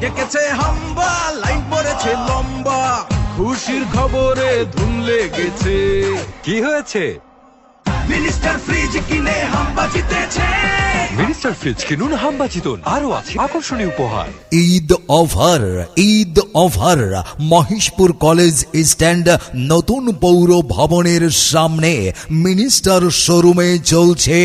ডেকেছে হাম্বা লাইন পড়েছে লম্বা। খুশির খবরে ধুম লেগেছে। কি হয়েছে? মিনিস্টার ফ্রিজ কিনে হাম্বা জিতেছে। মিনিস্টার ফ্রিজ কিনুন হাম্বা জিতুন। আরও আছে আকর্ষণীয় উপহার। Eid offer Eid offer Maheshpur college stand, নতুন পৌর ভবনের সামনে মিনিস্টার শোরুমে চলছে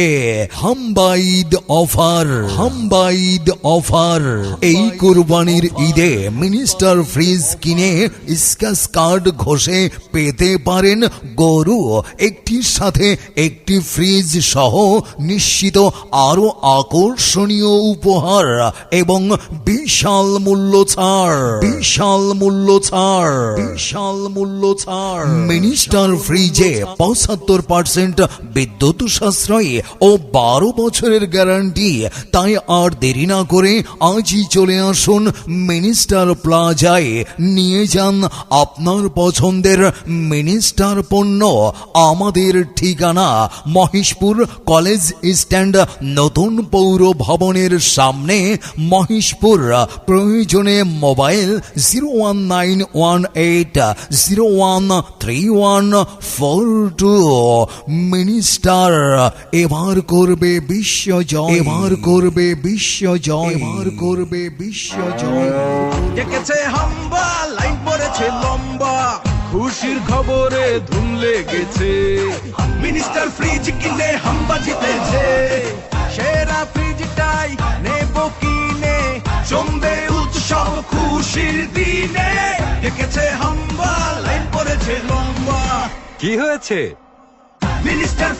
হাম্বা ঈদ অফার হাম্বা ঈদ অফার। এই কুরবানির ঈদে মিনিস্টার ফ্রিজ কিনে স্ক্যাচ কার্ড ঘষে পেতে পারেন গরু, একটির সাথে একটি ফ্রিজ সহ নিশ্চিত আরও আকর্ষণীয় উপহার এবং বিশাল মূল্য ছাড়। বিশাল মূল্য ছাড়। বিশাল মূল্য ছাড়। মিনিস্টার ফ্রিজে পঁচাত্তর পার্সেন্ট বিদ্যুৎ সাশ্রয়ী ও বারো বছরের গ্যারান্টি তাই আর দেরি না করে আজই চলে আসুন মিনিস্টার প্লাজায় নিয়ে যান আপনার পছন্দের মিনিস্টার পণ্য। আমাদের ঠিকানা মহেশপুর কলেজ স্ট্যান্ড নতুন পৌর ভবনের সামনে মহেশপুর। প্রয়োজনে mobile zero one nine one eight zero one three one four two minister এবার করবে বিশ্ব জয় এবার করবে বিশ্ব জয় এবার করবে বিশ্ব জয় ডেকেছে হাম্বা লাইন পড়েছে লম্বা। খুশির খবরে ধুম লেগেছে মিনিস্টার ফ্রিজ কিনে হাম্বা জিতেছে। দিনে ডেকেছে হাম্বা লাইন পড়েছে লম্বা। কি হয়েছে? মিনিস্টার